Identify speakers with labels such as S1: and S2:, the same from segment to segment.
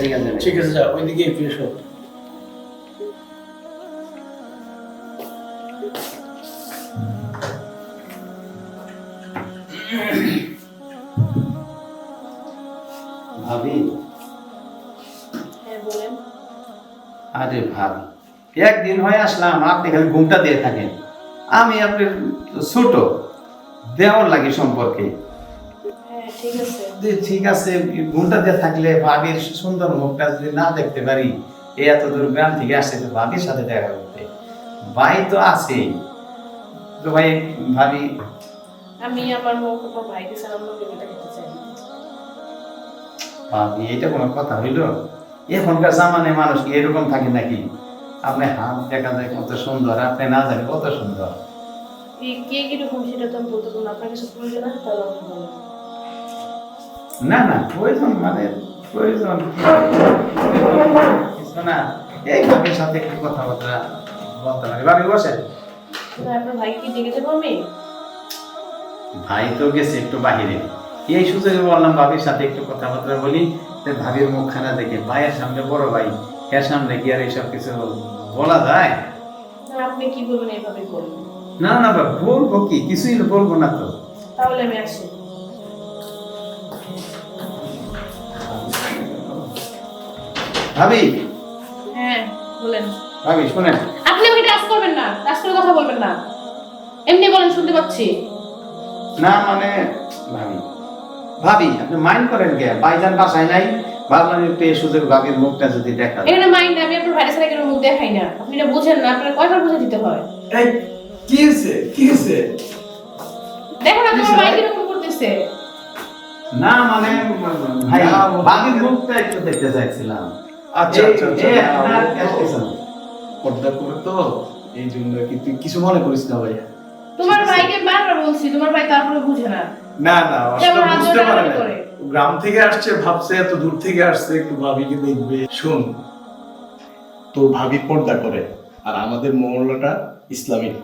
S1: ঠিক আছে
S2: ঠিক আছে যা ওইদিকে ফ্রেশ হোক
S1: ভাবি?
S3: হ্যাঁ
S1: আরে ভাবি একদিন হয়ে আসলাম আপনি খালি ঘুমটা দিয়ে থাকেন। আমি আপনার ছোট দেওয়ার লাগে সম্পর্কে। যে ঠিক আছে। ঘুমটা দিয়ে থাকলে ভাবির সুন্দর মুখটা যদি না দেখতে পারি এই এত দূর গ্রাম থেকে আসছে তো ভাবির সাথে দেখা করতে। ভাই তো আছেই তো ভাই ভাবি।
S3: আমি আমার মুখ ভাইকে ছাড়া অন্য চাই
S1: ভাবি এটা কোনো কথা হইল? এখনকার জামানে মানুষ কি এরকম থাকে নাকি? আপনি হাত দেখা যায় কত সুন্দর আপনি না জানেন কত সুন্দর।
S3: কে কীরকম সেটা তো আমি বলতে পারব আপনার কিছু প্রয়োজন আছে তাহলে
S1: না না প্রয়োজন মানে প্রয়োজন কিছু না। এই ভাবির সাথে একটু কথাবার্তা বলতে পারি। ভাবি বসেন।
S3: দেবো আমি
S1: ভাই তো গেছে একটু বাহিরে। এই সুযোগে বললাম ভাবির সাথে একটু কথাবার্তা বলি। ভাবির মুখখানা দেখে ভাইয়ের সামনে বড় ভাই এর সামনে কি আর এইসব কিছু বলা যায়?
S3: আপনি কি বলবেন এইভাবে বলবেন
S1: না না বলব কি? কিছুই বলব না তো।
S3: তাহলে আমি আসি।
S1: ভাবি
S3: হ্যাঁ বলেন।
S1: ভাবি শোনেন।
S3: আপনি আমাকে টাচ করবেন না টাচ করে কথা বলবেন না। এমনি বলেন শুনতে পাচ্ছি।
S1: না মানে ভাবি ভাবি আপনি মাইন্ড করেন কে? ভাইজান বাসায় নাই ভাবলাম একটু এই সুযোগ ভাবির মুখটা যদি দেখা
S3: এখানে মাইন্ড আমি আপনার ভাইয়ের সাথে মুখ দেখাই না। আপনি এটা বুঝেন না আপনার কয়বার বুঝে দিতে হয়?
S2: এই কি হয়েছে? কি হয়েছে?
S3: দেখো না তোমার ভাই কীরকম করতেছে।
S1: না মানে ভাই ভাবির মুখটা একটু দেখতে চাইছিলাম।
S2: আচ্ছা আচ্ছা আচ্ছা। পর্দা করে তো এই জন্য কি। তুই কিছু মনে করিস না ভাই
S3: তোমার ভাইকে বারবার বলছি তোমার ভাই তারপরে বুঝে না।
S2: না না আসলে বুঝতে পারে না গ্রাম থেকে আসছে ভাবছে এত দূর থেকে আসছে একটু ভাবিকে দেখবে। শোন তোর ভাবি পর্দা করে আর আমাদের মহল্লাটা ইসলামিক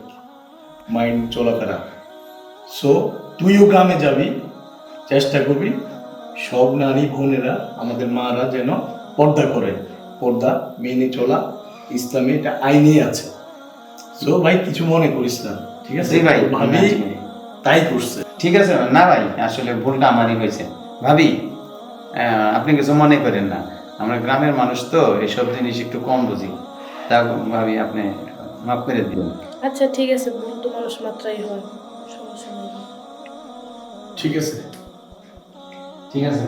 S2: মাইন্ড চলাফেরা। সো তুইও গ্রামে যাবি চেষ্টা করবি সব নারী বোনেরা আমাদের মারা যেন পর্দা করে। পর্দা মেনে চলা ইসলামে এটা আইনেই আছে। সো ভাই কিছু মনে করিস না ঠিক আছে?
S1: ভাই
S2: ভাবি তাই করছে।
S1: ঠিক আছে না ভাই আসলে ভুলটা আমারই হয়েছে। ভাবি আহ, আপনি কিছু মনে করেন না। আমরা গ্রামের মানুষ তো এসব জিনিস একটু কম বুঝি। তা ভাবি আপনি মাফ করে দিন
S3: আচ্ছা ঠিক আছে ভুল তো মানুষ মাত্রাই হয়। সমস্যা নেই।
S2: ঠিক আছে।
S1: ঠিক আছে